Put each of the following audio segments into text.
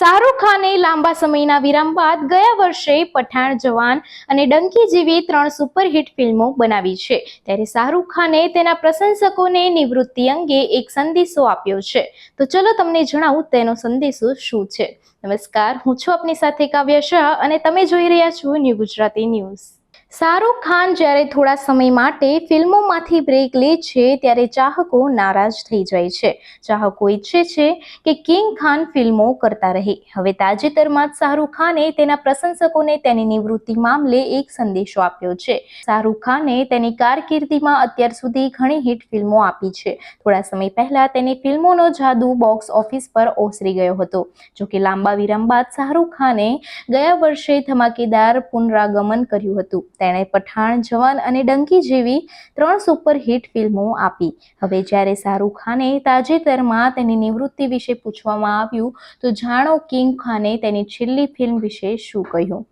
શાહરૂખ ખાને લાંબા સમયના વિરામ બાદ ગયા વર્ષે પઠાણ જવાન અને ડંકી જેવી ત્રણ સુપરહિટ ફિલ્મો બનાવી છે. ત્યારે શાહરૂખ ખાને તેના પ્રશંસકોને નિવૃત્તિ અંગે એક સંદેશો આપ્યો છે. તો ચલો તમને જણાવું તેનો સંદેશો શું છે. નમસ્કાર, હું છું આપની સાથે કાવ્ય શાહ અને તમે જોઈ રહ્યા છો ન્યૂ ગુજરાતી ન્યૂઝ. શાહરૂખ ખાન જ્યારે થોડા સમય માટે ફિલ્મોમાંથી બ્રેક લે છે, ત્યારે ચાહકો નારાજ થઈ જાય છે. ચાહકો ઈચ્છે છે કે કિંગ ખાન ફિલ્મો કરતા રહે. હવે તાજેતરમાં જ શાહરૂખ ખાને તેના પ્રશંસકોને તેની નિવૃત્તિ મામલે એક સંદેશો આપ્યો છે. શાહરૂખ ખાને તેની કારકિર્દીમાં અત્યાર સુધી ઘણી હિટ ફિલ્મો આપી છે. થોડા સમય પહેલા તેની ફિલ્મોનો જાદુ બોક્સ ઓફિસ પર ઓસરી ગયો હતો. જોકે લાંબા વિરામ બાદ શાહરૂખ ખાને ગયા વર્ષે ધમાકેદાર પુનરાગમન કર્યું હતું. તેણે પઠાણ, જવાન અને ડંકી જેવી ત્રણ સુપરહિટ ફિલ્મો આપી. હવે જ્યારે શાહરૂખ ખાને તાજેતરમાં તેની નિવૃત્તિ વિશે પૂછવામાં આવ્યું, તો જાણો કિંગ ખાને તેની છેલ્લી ફિલ્મ વિશે શું કહ્યું?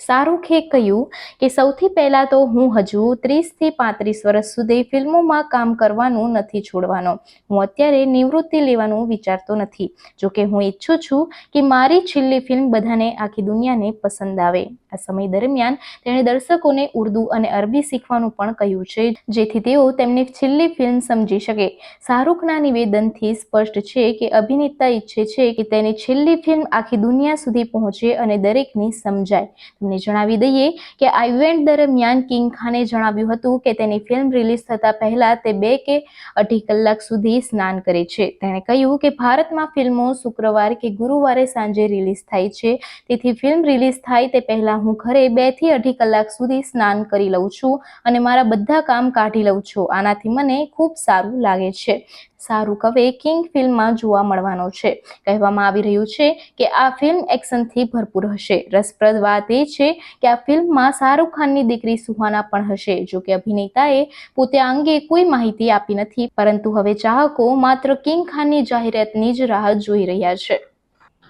શાહરૂખે કહ્યું કે સૌથી પહેલાં તો હું હજુ ત્રીસથી પાંત્રીસ વર્ષ સુધી ફિલ્મોમાં કામ કરવાનું નથી છોડવાનો. હું અત્યારે નિવૃત્તિ લેવાનું વિચારતો નથી. જોકે હું ઈચ્છું છું કે મારી છેલ્લી ફિલ્મ બધાને આખી દુનિયાને પસંદ આવે. આ સમય દરમિયાન તેણે દર્શકોને ઉર્દુ અને અરબી શીખવાનું પણ કહ્યું છે. જેથી તેઓ તેમની છેલ્લી ફિલ્મ સમજી શકે. શાહરૂખના નિવેદનથી સ્પષ્ટ છે કે અભિનેતા ઈચ્છે છે કે તેની છેલ્લી ફિલ્મ આખી દુનિયા સુધી પહોંચે અને દરેકને સમજાય. તમને જણાવી દઈએ કે આ ઇવેન્ટ દરમિયાન કિંગ ખાને જણાવ્યું હતું કે તેની ફિલ્મ રિલીઝ થતા પહેલા તે બે કે અઢી કલાક સુધી સ્નાન કરે છે. તેણે કહ્યું કે ભારતમાં ફિલ્મો શુક્રવાર કે ગુરુવારે સાંજે રિલીઝ થાય છે. તેથી ફિલ્મ રિલીઝ થાય તે પહેલા હું ઘરે બેથી અઢી કલાક સુધી સ્નાન કરી લઉં છું અને મારા બધા કામ કાઢી લઉં છું. આનાથી મને ખૂબ સારું લાગે છે. શાહરૂખ હવે કિંગ ફિલ્મમાં જોવા મળવાનો છે. કહેવામાં આવી રહ્યું છે કે આ ફિલ્મ એક્શનથી ભરપૂર હશે. રસપ્રદ વાત એ છે કે આ ફિલ્મમાં શાહરૂખ ખાનની દીકરી સુહાના પણ હશે, જો કે અભિનેતાએ પોતે અંગે કોઈ માહિતી આપી નથી. પરંતુ હવે ચાહકો માત્ર કિંગ ખાનની જાહેરાતની જ રાહ જોઈ રહ્યા છે.